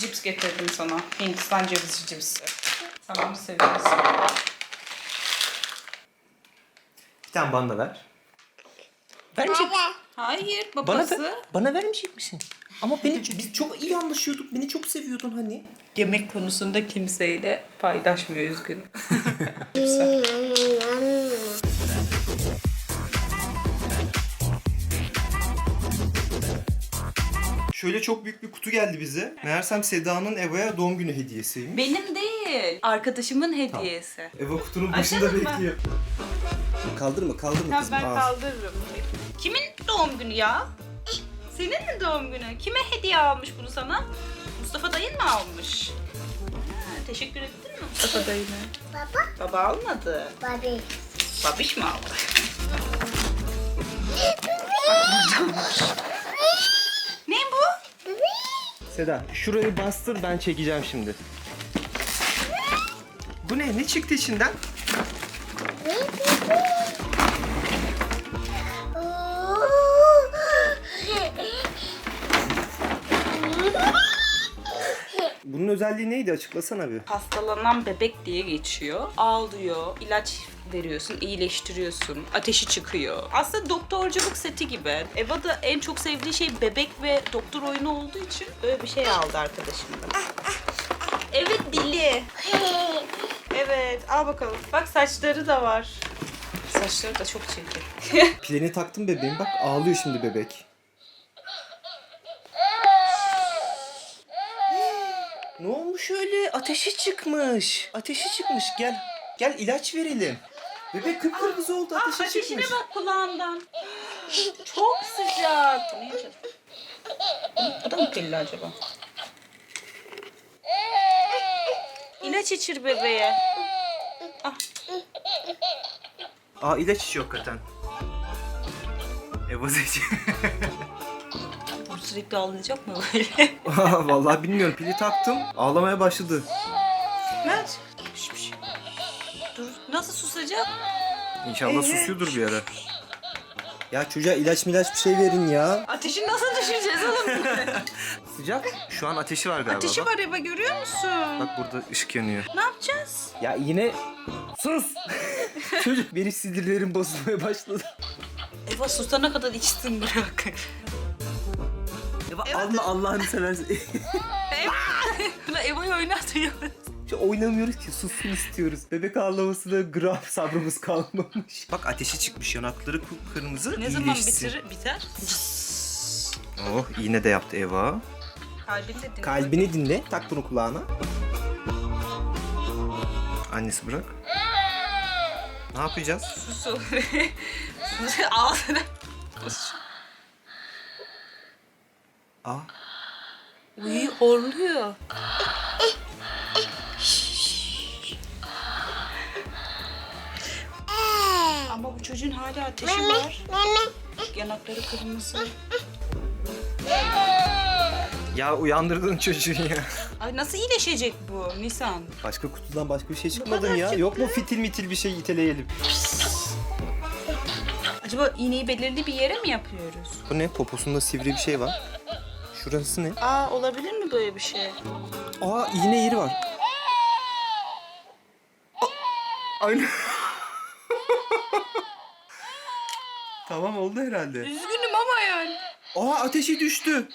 cips getirdim sana. Hindistan cevizi cipsi. Sen bunu seviyorsun. Bir tane bana da ver. Vermeyecek Hayır Bana, babası. ver, bana vermeyecek misin? Ama beni biz çok iyi anlaşıyorduk. Beni çok seviyordun hani. Yemek konusunda kimseyle paylaşmıyor üzgünüm. Şöyle çok büyük bir kutu geldi bize. Meğersem Seda'nın Eva'ya doğum günü hediyesiymiş. Benim değil. Arkadaşımın hediyesi. Eva kutunun başında başında Açalım mı? bekliyor. Kaldırma kaldırma Ha, kızım. ben Aa. kaldırırım. Kimin doğum günü ya? Senin mi doğum günü? Kime hediye almış bunu sana? Mustafa dayın mı almış? Ha, teşekkür ettin mi Mustafa dayına? Baba, Baba almadı. babi. Babiş mi aldı? ne bu? Seda şurayı bastır ben çekeceğim şimdi. Bu ne? Ne çıktı içinden? Bunun özelliği neydi? Açıklasana bir. Hastalanan bebek diye geçiyor. Ağlıyor, ilaç veriyorsun, iyileştiriyorsun, ateşi çıkıyor. Aslında doktorculuk seti gibi. Eva da en çok sevdiği şey bebek ve doktor oyunu olduğu için böyle bir şey aldı arkadaşımdan. Evet dili. Evet al bakalım. Bak saçları da var. Saçları da çok çirkin. Pilini taktım bebeğim bak ağlıyor şimdi bebek. ne olmuş öyle? Ateşi çıkmış. Ateşi çıkmış. Gel. Gel ilaç verelim. Bebek kıpkırmızı oldu. Ah, Ateşi ateşine çıkmış. bak kulağından. Çok sıcak. Bu ne yiyeceğiz? Bu da mı pilli acaba? İlaç içir bebeğe. Ah, Aa ilaç içiyor hakikaten. Eva Zeci. bu sürekli ağlayacak mı böyle? Vallahi bilmiyorum. Pili taktım. Ağlamaya başladı. Mert. Nasıl susacak? İnşallah susuyordur bir ara. Ya çocuğa ilaç milaç bir şey verin ya. Ateşi nasıl düşüreceğiz oğlum? Sıcak. Şu an ateşi var galiba. Ateşi bak. var Eva görüyor musun? Bak burada ışık yanıyor. Ne yapacağız? Ya yine sus. Çocuk benim sinirlerim bozulmaya başladı. Eva susana kadar içsin bırak. Eva alma Allah'ını seversen. Eva, Eva'yı oynatıyor. Oynamıyoruz ki sussun istiyoruz. Bebek ağlamasına gram sabrımız kalmamış. Bak ateşi çıkmış yanakları kırmızı. Ne zaman iyileşsin. bitir, biter? Oh iğne de yaptı Eva. Kalbini de dinle. Kalbini dinle. Tak bunu kulağına. Annesi bırak. Ne yapacağız? Su. Ağzına. Aa, Uy horluyor. Ama bu çocuğun hala ateşi var. Yanakları kırmızı. ya uyandırdın çocuğu ya. Ay nasıl iyileşecek bu Nisan? Başka kutudan başka bir şey çıkmadı mı ya? çıktı. Yok mu fitil mitil bir şey iteleyelim? Acaba iğneyi belirli bir yere mi yapıyoruz? Bu ne? Poposunda sivri bir şey var. Şurası ne? Aa olabilir mi böyle bir şey? Aa iğne yeri var. Aa, Aynı. Tamam oldu herhalde. Üzgünüm ama yani. Aa ateşi düştü.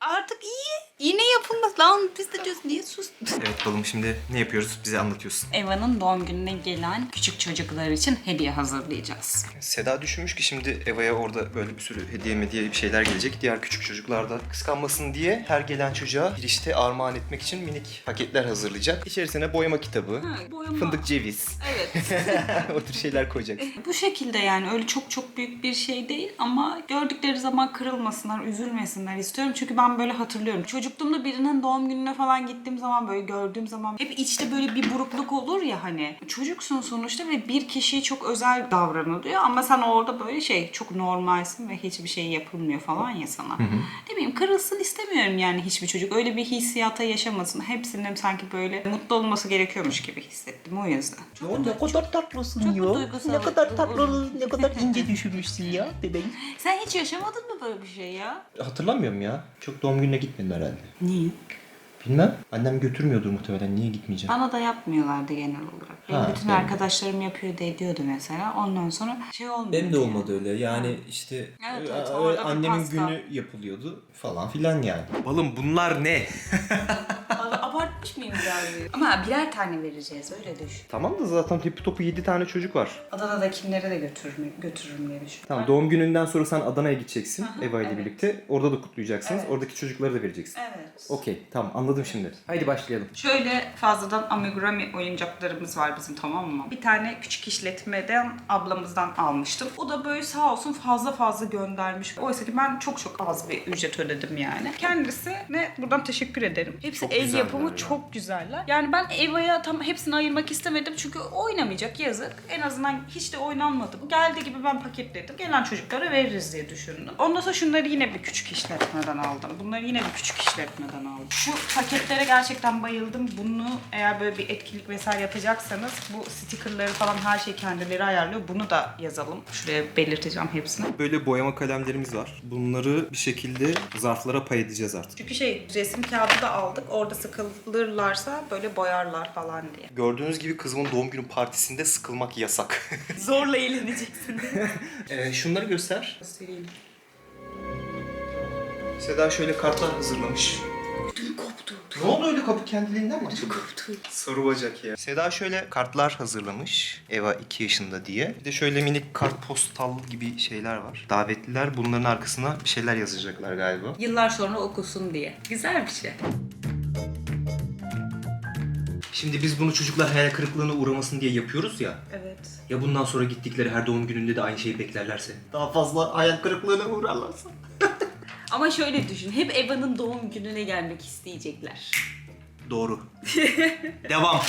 Artık iyi. İğne yapılmaz. Lan biz de diyoruz niye sus? Evet balım şimdi ne yapıyoruz? Bize anlatıyorsun. Eva'nın doğum gününe gelen küçük çocuklar için hediye hazırlayacağız. Seda düşünmüş ki şimdi Eva'ya orada böyle bir sürü hediye mediye bir şeyler gelecek. Diğer küçük çocuklar da kıskanmasın diye her gelen çocuğa girişte armağan etmek için minik paketler hazırlayacak. İçerisine boyama kitabı, Ha, boyama. fındık ceviz, Evet. o tür şeyler koyacak. Bu şekilde yani öyle çok çok büyük bir şey değil ama gördükleri zaman kırılmasınlar, üzülmesinler istiyorum. Çünkü ben böyle hatırlıyorum. Çocukluğumda birinin doğum gününe falan gittiğim zaman böyle gördüğüm zaman hep içte böyle bir burukluk olur ya hani. Çocuksun sonuçta ve bir kişiye çok özel davranılıyor ama sen orada böyle şey çok normalsin ve hiçbir şey yapılmıyor falan ya sana. Ne bileyim kırılsın istemiyorum yani hiçbir çocuk. Öyle bir hissiyata yaşamasın. Hepsinin sanki böyle mutlu olması gerekiyormuş gibi hissettim o yüzden. ne kadar tatlısın Çok ya. duygusal. Ne kadar tatlı, ne kadar ince düşürmüşsün ya bebeğim. Sen hiç yaşamadın mı böyle bir şey ya? Hatırlamıyorum ya. Çok doğum gününe gitmedim herhalde. Niye? Bilmem. Annem götürmüyordur muhtemelen. Niye gitmeyeceğim? Bana da yapmıyorlardı genel olarak. Benim Ha, bütün benim. arkadaşlarım yapıyor ediyordu mesela. Ondan sonra şey olmuyor. Benim de olmadı öyle. Yani işte Evet, ö- evet, orada bir annemin pasta. günü yapılıyordu falan filan yani. Balım bunlar ne? Abartmış mıyım biraz? Ama birer tane vereceğiz öyle düşün. tamam da zaten tipi topu 7 tane çocuk var. Adana'dakilere de götürürüm, götürürüm diye düşünüyorum. Tamam doğum gününden sonra sen Adana'ya gideceksin Aha, Eva ile evet. birlikte. Orada da kutlayacaksınız. Evet. Oradaki çocukları da vereceksin. Evet. Okey tamam anladım şimdi. Haydi başlayalım. Şöyle fazladan amigurumi oyuncaklarımız var bizim tamam mı? Bir tane küçük işletmeden ablamızdan almıştım. O da böyle sağ olsun fazla fazla göndermiş. Oysa ki ben çok çok az bir ücret ödedim yani. Kendisi ne buradan teşekkür ederim. Hepsi Çok el yapımı ya. çok güzeller. Yani ben Eva'ya tam hepsini ayırmak istemedim çünkü oynamayacak yazık. En azından hiç de oynanmadı. Bu geldiği gibi ben paketledim. Gelen çocuklara veririz diye düşündüm. Ondan sonra şunları yine bir küçük işletmeden aldım. Bunları yine bir küçük işletmeden aldım. Şu paketlere gerçekten bayıldım. Bunu eğer böyle bir etkinlik vesaire yapacaksanız bu stickerları falan her şeyi kendileri ayarlıyor. Bunu da yazalım. Şuraya belirteceğim hepsini. Böyle boyama kalemlerimiz var. Bunları bir şekilde zarflara pay edeceğiz artık. Çünkü şey resim kağıdı da aldık. Orada sıkılırlarsa böyle boyarlar falan diye. Gördüğünüz gibi kızımın doğum günü partisinde sıkılmak yasak. Zorla eğleneceksin. ee, şunları göster. Göstereyim. Seda şöyle kartlar hazırlamış. Ödüm koptu. Ne oldu öyle kapı kendiliğinden mi açıldı? Koptu. Sarı bacak ya. Seda şöyle kartlar hazırlamış. Eva 2 yaşında diye. Bir de şöyle minik kartpostal gibi şeyler var. Davetliler bunların arkasına bir şeyler yazacaklar galiba. Yıllar sonra okusun diye. Güzel bir şey. Şimdi biz bunu çocuklar hayal kırıklığına uğramasın diye yapıyoruz ya. Evet. Ya bundan sonra gittikleri her doğum gününde de aynı şeyi beklerlerse? Daha fazla hayal kırıklığına uğrarlarsa. Ama şöyle düşün. Hep Eva'nın doğum gününe gelmek isteyecekler. Doğru. Devam.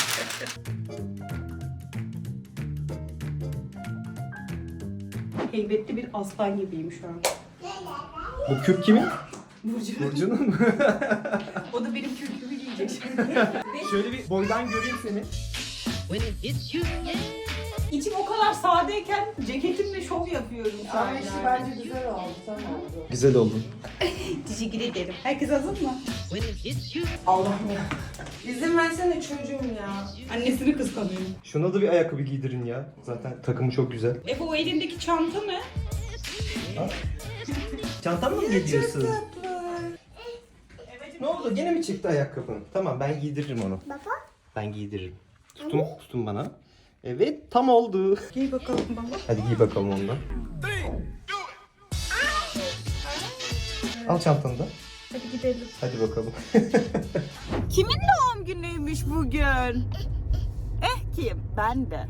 Heybetli bir aslan gibiyim şu an. Bu küp kimin? Burcu. Burcu'nun mu? O da benim kürkümü giyecek şimdi. Şöyle bir boydan göreyim seni. İçim o kadar sadeyken ceketimle şov yapıyorum. Ama işte bence güzel oldu. Sen oldu. Güzel oldun. Teşekkür ederim. Herkes hazır mı? Allah'ım ya. İzin versene çocuğum ya. Annesini kıskanıyorum. Şuna da bir ayakkabı giydirin ya. Zaten takımı çok güzel. Efe o elindeki çanta ne? Çantan mı giyiyorsun? Ne oldu? Gene mi çıktı ayakkabın? Tamam ben giydiririm onu. Baba? Ben giydiririm. Tutun, tutun bana. Evet tam oldu. Giy bakalım baba. Hadi giy bakalım onu da. Al çantanı da. Hadi gidelim. Hadi bakalım. Kimin doğum günüymüş bugün? Eh kim? Ben de.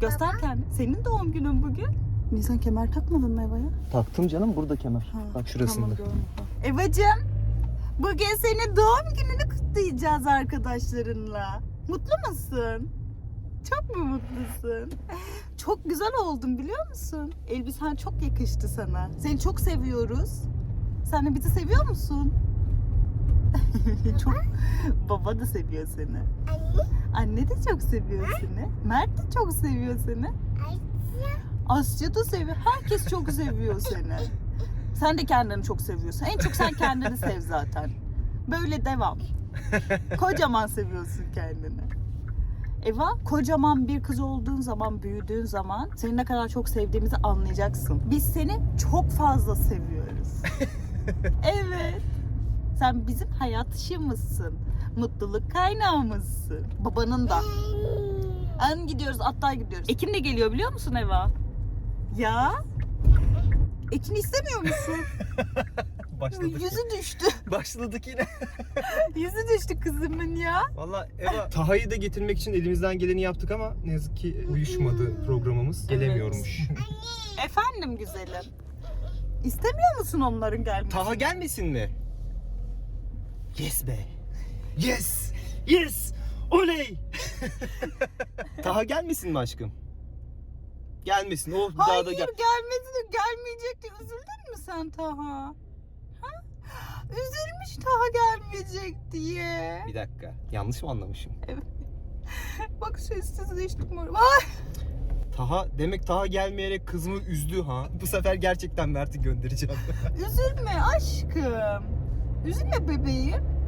Göster kendini. Senin doğum günün bugün. Nisan kemer takmadın mı Eva'ya? Taktım canım burada kemer. Ha, Bak şurasında. Evacığım, bugün senin doğum gününü kutlayacağız arkadaşlarınla. Mutlu musun? Çok mu mutlusun? Çok güzel oldun biliyor musun? Elbisen çok yakıştı sana. Seni çok seviyoruz. Sen de bizi seviyor musun? çok baba da seviyor seni. Anne. Anne de çok seviyor seni. Mert de çok seviyor seni. Asya da seviyor. Herkes çok seviyor seni. Sen de kendini çok seviyorsun. En çok sen kendini sev zaten. Böyle devam. Kocaman seviyorsun kendini. Eva, kocaman bir kız olduğun zaman, büyüdüğün zaman seni ne kadar çok sevdiğimizi anlayacaksın. Biz seni çok fazla seviyoruz. evet. Sen bizim hayat ışığımızsın. Mutluluk kaynağımızsın. Babanın da. An gidiyoruz, hatta gidiyoruz. Ekin de geliyor biliyor musun Eva? Ya. Ekin istemiyor musun? Yüzü düştü. Başladık yine. Yüzü düştü kızımın ya. Valla Eva Taha'yı da getirmek için elimizden geleni yaptık ama ne yazık ki uyuşmadı programımız. Gelemiyormuş. Efendim güzelim. İstemiyor musun onların gelmesini? Taha gelmesin mi? Yes be. Yes. Yes. Oley. Taha gelmesin mi aşkım? Gelmesin. O daha Hayır da gel. gelmedi gelmeyecek diye üzüldün mü sen Taha? Ha? Üzülmüş Taha gelmeyecek diye. Bir dakika. Yanlış mı anlamışım? Bak sessizleştik mi? Ay Taha demek Taha gelmeyerek kızımı üzdü ha. Bu sefer gerçekten Mert'i göndereceğim. üzülme aşkım. Üzülme bebeğim.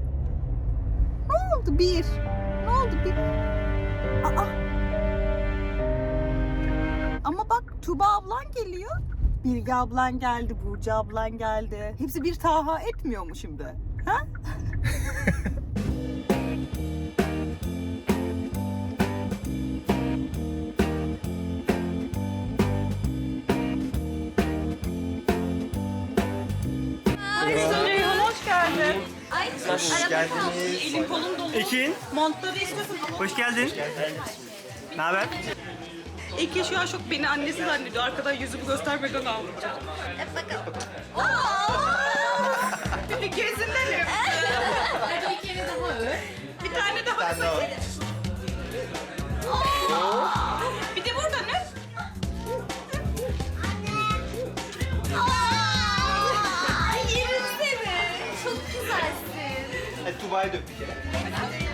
oldu bir? Ne oldu bir? Aa. Ama bak Tuba ablan geliyor. Bilge ablan geldi, Burcu ablan geldi. Hepsi bir taha etmiyor mu şimdi? Ha? Reyhan hoş geldin. Hoş geldiniz. Elin kolun dolu. Ekin, Montları istiyorsun hoş geldin. Ne haber? Eke şu an çok beni annesi zannediyor. Arkadan yüzümü göstermeden ağlayacak. Bir de gözünden öp. Hadi bir kere daha öp. Bir tane daha var. Bir de buradan öp. Aa, yerim seni. Çok güzelsin. Hadi Tuba'ya dök bir kere. Ay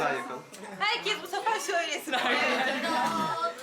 daha yakalım. Herkes bu sefer söylesin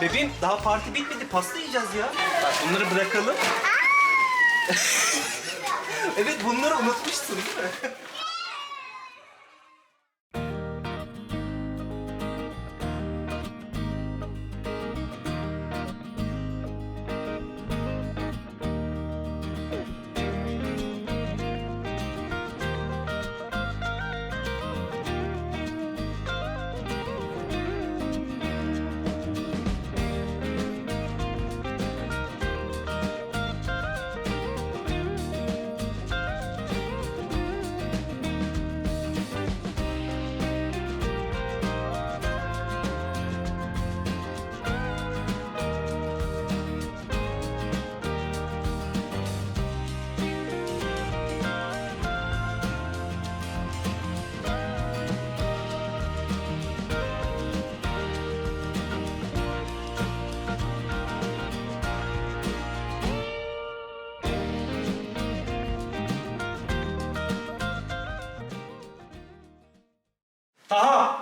Bebeğim daha parti bitmedi. Pasta yiyeceğiz ya. Bak bunları bırakalım. evet bunları unutmuşsun değil mi?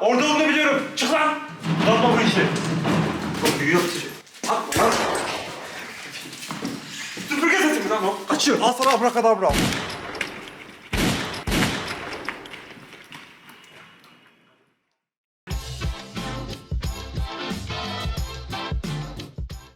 Orada olduğunu biliyorum. Çık lan. Yapma bu işi. Çok büyüyor. Atma lan. Süpürge sesi mi lan o? Kaçıyor. Al sana abrakadabra.